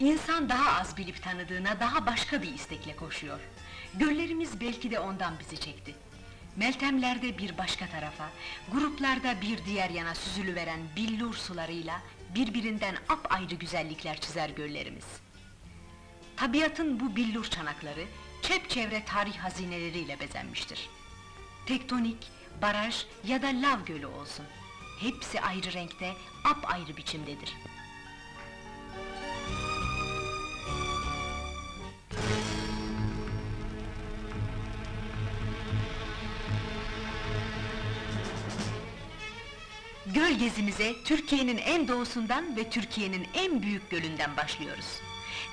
İnsan daha az bilip tanıdığına daha başka bir istekle koşuyor. Göllerimiz belki de ondan bizi çekti. Meltemlerde bir başka tarafa, gruplarda bir diğer yana süzülüveren billur sularıyla birbirinden apayrı güzellikler çizer göllerimiz. Tabiatın bu billur çanakları çepçevre tarih hazineleriyle bezenmiştir. Tektonik, baraj ya da lav gölü olsun. Hepsi ayrı renkte, apayrı biçimdedir. Gezimize Türkiye'nin en doğusundan ve Türkiye'nin en büyük gölünden başlıyoruz.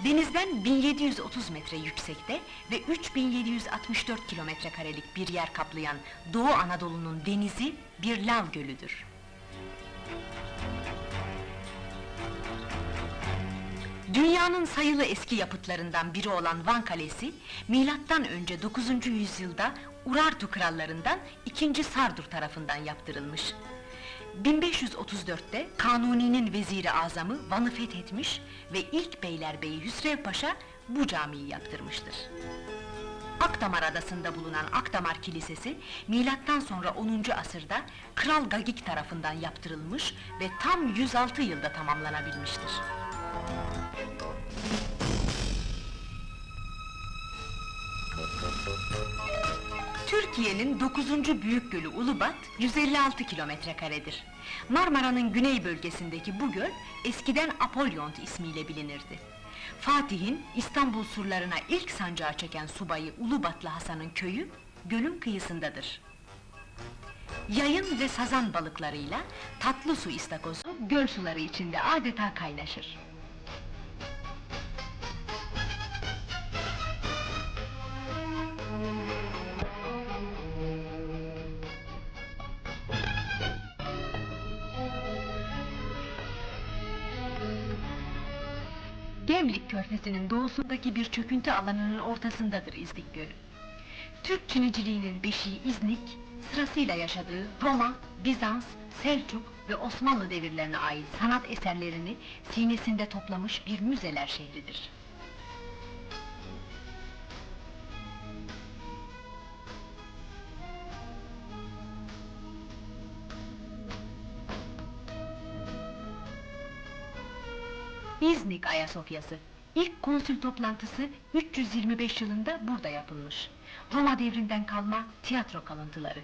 Denizden 1730 metre yüksekte ve 3764 kilometre karelik bir yer kaplayan Doğu Anadolu'nun denizi bir lav gölüdür. Dünyanın sayılı eski yapıtlarından biri olan Van Kalesi, milattan önce 9. yüzyılda Urartu krallarından 2. Sardur tarafından yaptırılmış. 1534'te Kanuni'nin veziri azamı Van'ı fethetmiş ve ilk beylerbeyi Hüsrev Paşa bu camiyi yaptırmıştır. Akdamar adasında bulunan Akdamar Kilisesi, milattan sonra 10. asırda Kral Gagik tarafından yaptırılmış ve tam 106 yılda tamamlanabilmiştir. Türkiye'nin 9. büyük gölü Ulubat 156 kilometre karedir. Marmara'nın güney bölgesindeki bu göl eskiden Apollont ismiyle bilinirdi. Fatih'in İstanbul surlarına ilk sancağı çeken subayı Ulubatlı Hasan'ın köyü gölün kıyısındadır. Yayın ve sazan balıklarıyla tatlı su istakozu göl suları içinde adeta kaynaşır. Gemlik körfezinin doğusundaki bir çöküntü alanının ortasındadır İznik Gölü. Türk Çiniciliğinin beşiği İznik, sırasıyla yaşadığı Roma, Bizans, Selçuk ve Osmanlı devirlerine ait sanat eserlerini sinesinde toplamış bir müzeler şehridir. İznik Ayasofyası. İlk konsül toplantısı 325 yılında burada yapılmış. Roma devrinden kalma tiyatro kalıntıları.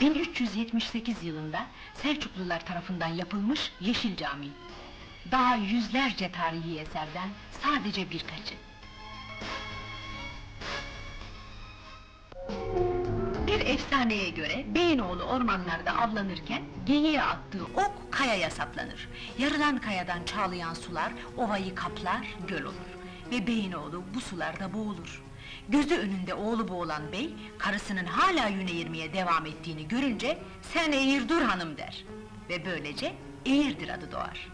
1378 yılında Selçuklular tarafından yapılmış Yeşil Cami. Daha yüzlerce tarihi eserden sadece birkaçı. Efsaneye göre Beyinoğlu ormanlarda avlanırken geyiğe attığı ok kayaya saplanır. Yarılan kayadan çağlayan sular ovayı kaplar, göl olur. Ve Beyinoğlu bu sularda boğulur. Gözü önünde oğlu boğulan bey, karısının hala yüne eğirmeye devam ettiğini görünce, sen eğir dur hanım der. Ve böylece Eğirdir adı doğar.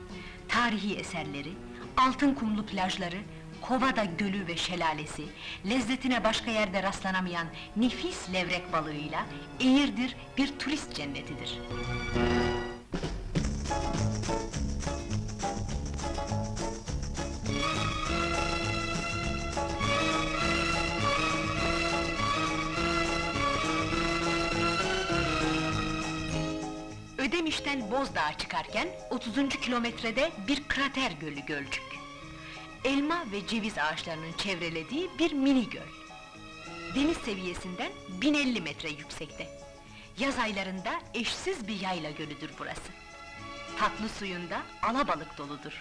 Tarihi eserleri, altın kumlu plajları, Kovada Gölü ve şelalesi, lezzetine başka yerde rastlanamayan nefis levrek balığıyla Eğirdir bir turist cennetidir. Ödemiş'ten Bozdağ'a çıkarken 30. kilometrede bir krater gölü Gölcük. Elma ve ceviz ağaçlarının çevrelediği bir mini göl. Deniz seviyesinden 1050 metre yüksekte. Yaz aylarında eşsiz bir yayla gölüdür burası. Tatlı suyunda alabalık doludur.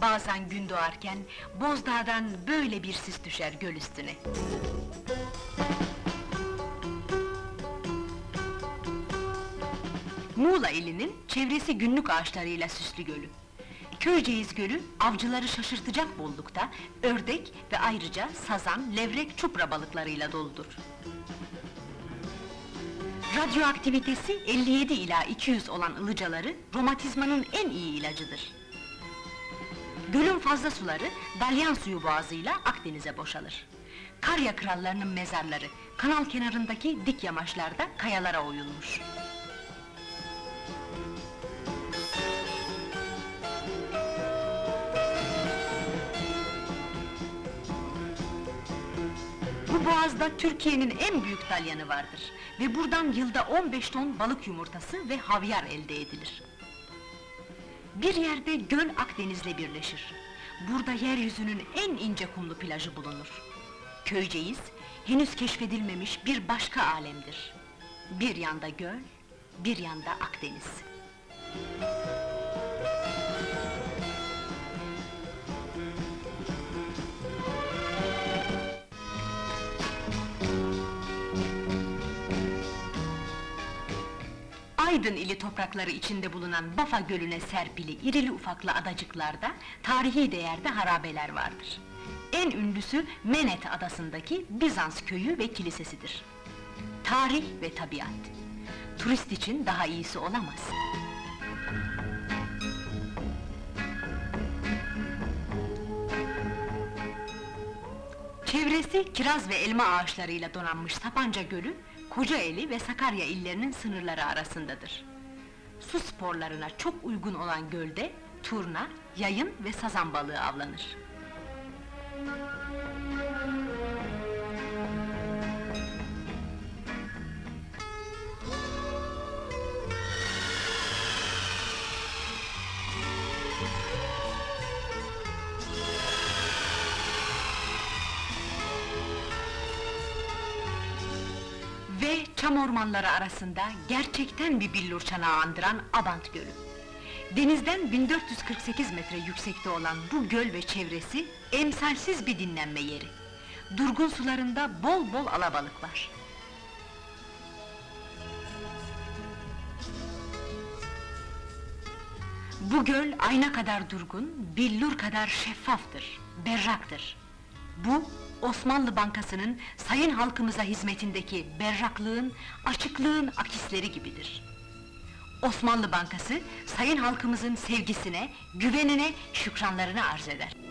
Bazen gün doğarken Bozdağ'dan böyle bir sis düşer göl üstüne. Muğla ilinin çevresi günlük ağaçlarıyla süslü gölü. Köyceğiz Gölü, avcıları şaşırtacak bollukta, ördek ve ayrıca sazan, levrek, çupra balıklarıyla doludur. Radyoaktivitesi 57 ila 200 olan ılıcaları, romatizmanın en iyi ilacıdır. Gölün fazla suları, dalyan suyu boğazıyla Akdeniz'e boşalır. Karya krallarının mezarları, kanal kenarındaki dik yamaçlarda kayalara oyulmuş. Boğazda Türkiye'nin en büyük dalyanı vardır ve buradan yılda 15 ton balık yumurtası ve havyar elde edilir. Bir yerde göl Akdeniz'le birleşir. Burada yeryüzünün en ince kumlu plajı bulunur. Köyceğiz, henüz keşfedilmemiş bir başka alemdir. Bir yanda göl, bir yanda Akdeniz. Aydın ili toprakları içinde bulunan Bafa Gölü'ne serpili irili ufaklı adacıklarda tarihi değerde harabeler vardır. En ünlüsü Menet adasındaki Bizans köyü ve kilisesidir. Tarih ve tabiat. Turist için daha iyisi olamaz. Çevresi kiraz ve elma ağaçlarıyla donanmış Sapanca Gölü, Kocaeli ve Sakarya illerinin sınırları arasındadır. Su sporlarına çok uygun olan gölde turna, yayın ve sazan balığı avlanır. Çam ormanları arasında gerçekten bir billur çanağı andıran Abant Gölü. Denizden 1448 metre yüksekte olan bu göl ve çevresi emsalsiz bir dinlenme yeri. Durgun sularında bol bol alabalık var. Bu göl ayna kadar durgun, billur kadar şeffaftır, berraktır. Bu, Osmanlı Bankası'nın sayın halkımıza hizmetindeki berraklığın, açıklığın akisleri gibidir. Osmanlı Bankası, sayın halkımızın sevgisine, güvenine, şükranlarını arz eder.